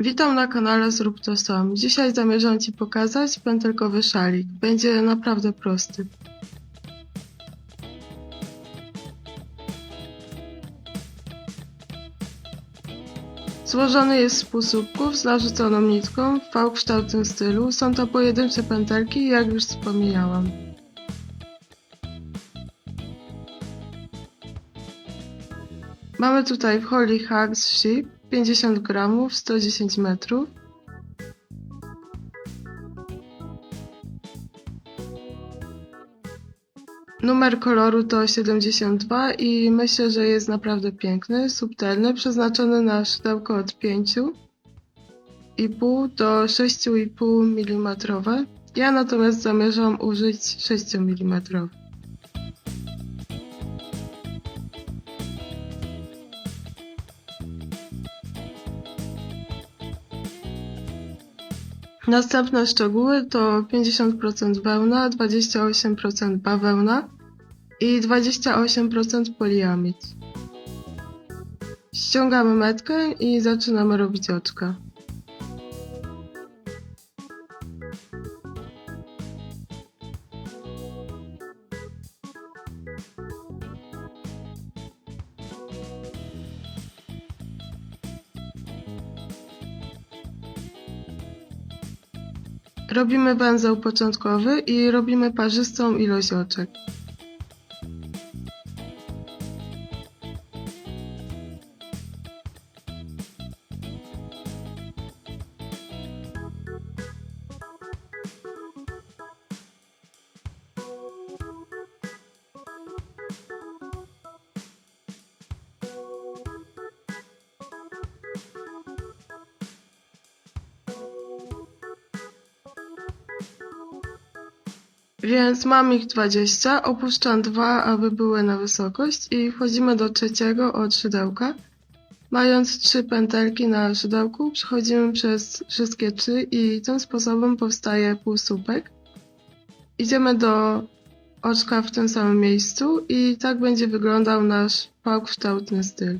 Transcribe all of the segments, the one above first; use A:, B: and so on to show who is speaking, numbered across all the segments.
A: Witam na kanale Zrób to sam. Dzisiaj zamierzam Ci pokazać pętelkowy szalik. Będzie naprawdę prosty. Złożony jest z półsłupków z narzuconą nitką w V-kształtnym stylu. Są to pojedyncze pętelki, jak już wspomniałam. Mamy tutaj w Holy Hacks Sheep 50 gramów, 110 metrów. Numer koloru to 72 i myślę, że jest naprawdę piękny, subtelny, przeznaczony na szydełko od 5,5 do 6,5 mm. Ja natomiast zamierzam użyć 6 mm. Następne szczegóły to 50% wełna, 28% bawełna i 28% poliamid. Ściągamy metkę i zaczynamy robić oczka. Robimy węzeł początkowy i robimy parzystą ilość oczek. Więc mam ich 20, opuszczam dwa, aby były na wysokość i wchodzimy do trzeciego od szydełka. Mając trzy pętelki na szydełku, przechodzimy przez wszystkie trzy i tym sposobem powstaje półsłupek. Idziemy do oczka w tym samym miejscu i tak będzie wyglądał nasz V-kształtny styl.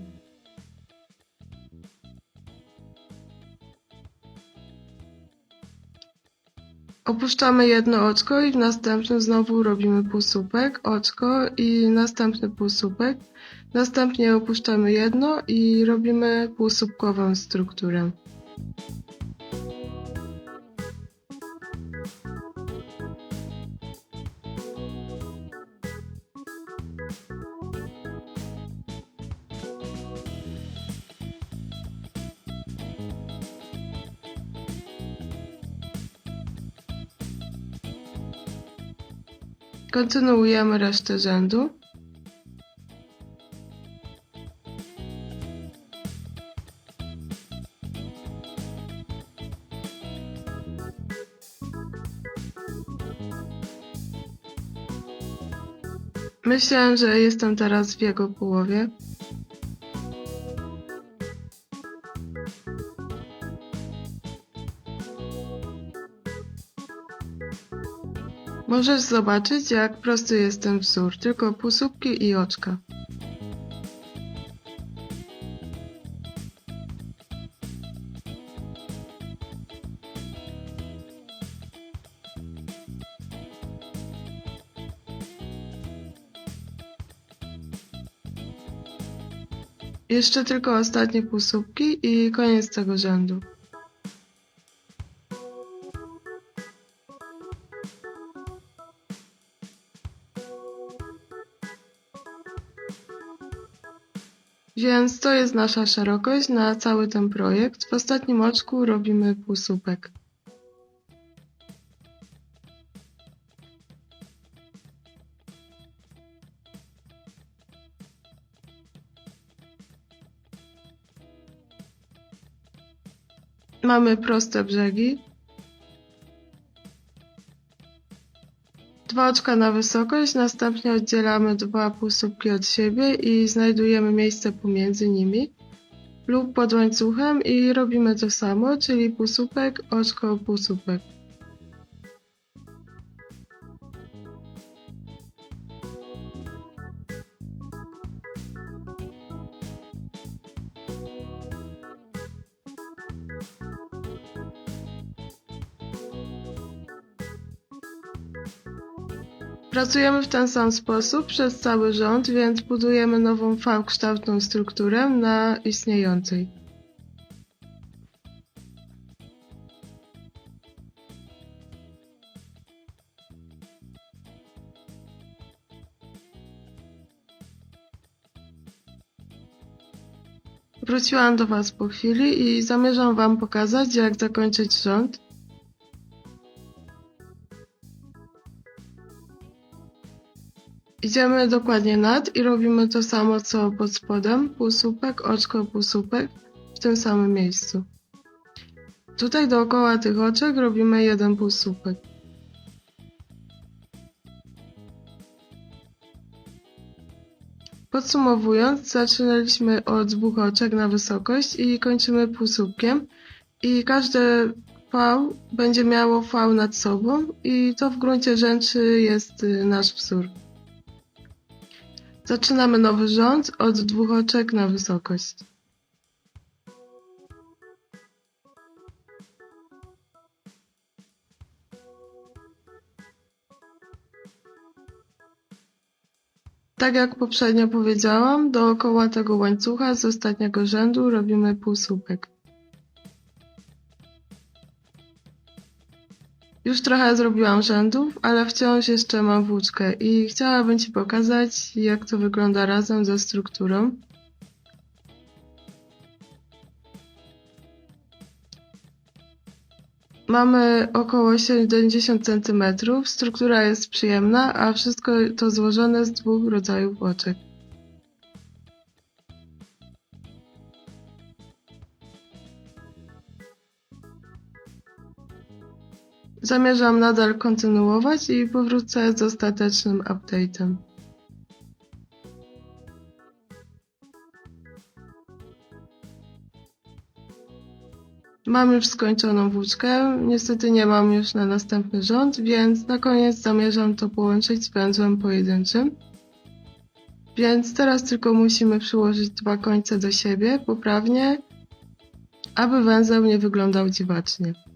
A: Opuszczamy jedno oczko i w następnym znowu robimy półsłupek, oczko i następny półsłupek. Następnie opuszczamy jedno i robimy półsłupkową strukturę. Kontynuujemy resztę rzędu. Myślę, że jestem teraz w jego połowie. Możesz zobaczyć, jak prosty jest ten wzór, tylko półsłupki i oczka. Jeszcze tylko ostatnie półsłupki i koniec tego rzędu. Więc to jest nasza szerokość na cały ten projekt. W ostatnim oczku robimy półsłupek. Mamy proste brzegi. Dwa oczka na wysokość, następnie oddzielamy dwa półsłupki od siebie i znajdujemy miejsce pomiędzy nimi lub pod łańcuchem i robimy to samo, czyli półsłupek, oczko, półsłupek. Pracujemy w ten sam sposób przez cały rząd, więc budujemy nową V-kształtną strukturę na istniejącej. Wróciłam do Was po chwili i zamierzam Wam pokazać, jak zakończyć rząd. Idziemy dokładnie nad i robimy to samo co pod spodem, półsłupek, oczko, półsłupek w tym samym miejscu. Tutaj dookoła tych oczek robimy jeden półsłupek. Podsumowując, zaczynaliśmy od dwóch oczek na wysokość i kończymy półsłupkiem i każde V będzie miało V nad sobą i to w gruncie rzeczy jest y, nasz wzór. Zaczynamy nowy rząd od dwóch oczek na wysokość. Tak jak poprzednio powiedziałam, dookoła tego łańcucha z ostatniego rzędu robimy półsłupek. Już trochę zrobiłam rzędów, ale wciąż jeszcze mam włóczkę i chciałabym Ci pokazać, jak to wygląda razem ze strukturą. Mamy około 70 cm, struktura jest przyjemna, a wszystko to złożone z dwóch rodzajów oczek. Zamierzam nadal kontynuować i powrócę z ostatecznym update'em. Mam już skończoną włóczkę, niestety nie mam już na następny rząd, więc na koniec zamierzam to połączyć z węzłem pojedynczym. Więc teraz tylko musimy przyłożyć dwa końce do siebie poprawnie, aby węzeł nie wyglądał dziwacznie.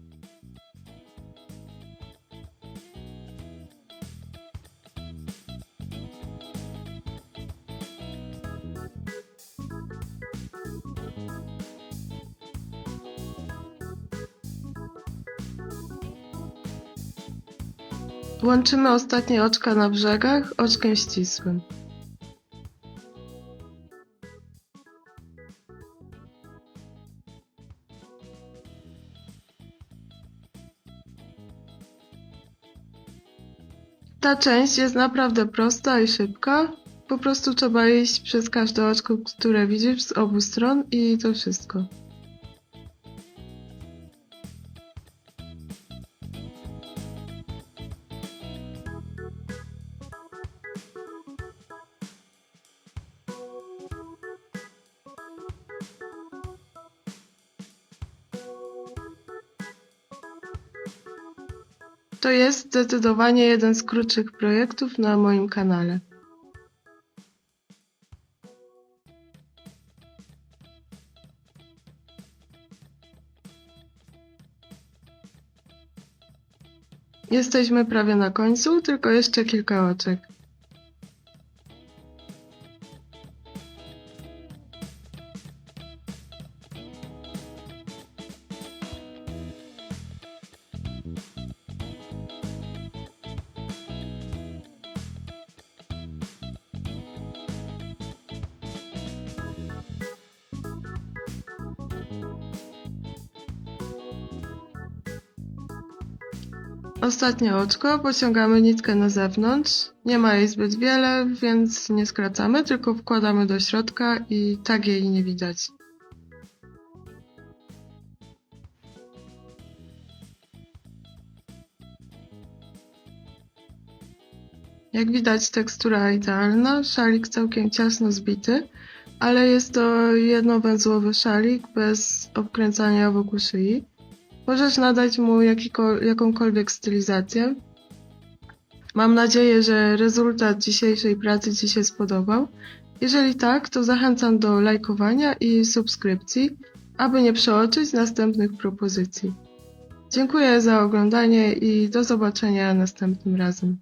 A: Łączymy ostatnie oczka na brzegach oczkiem ścisłym. Ta część jest naprawdę prosta i szybka. Po prostu trzeba iść przez każde oczko, które widzisz z obu stron i to wszystko. To jest zdecydowanie jeden z krótszych projektów na moim kanale. Jesteśmy prawie na końcu, tylko jeszcze kilka oczek. Ostatnie oczko, pociągamy nitkę na zewnątrz. Nie ma jej zbyt wiele, więc nie skracamy, tylko wkładamy do środka i tak jej nie widać. Jak widać tekstura idealna, szalik całkiem ciasno zbity, ale jest to jednowęzłowy szalik bez obkręcania wokół szyi. Możesz nadać mu jakąkolwiek stylizację. Mam nadzieję, że rezultat dzisiejszej pracy Ci się spodobał. Jeżeli tak, to zachęcam do lajkowania i subskrypcji, aby nie przeoczyć następnych propozycji. Dziękuję za oglądanie i do zobaczenia następnym razem.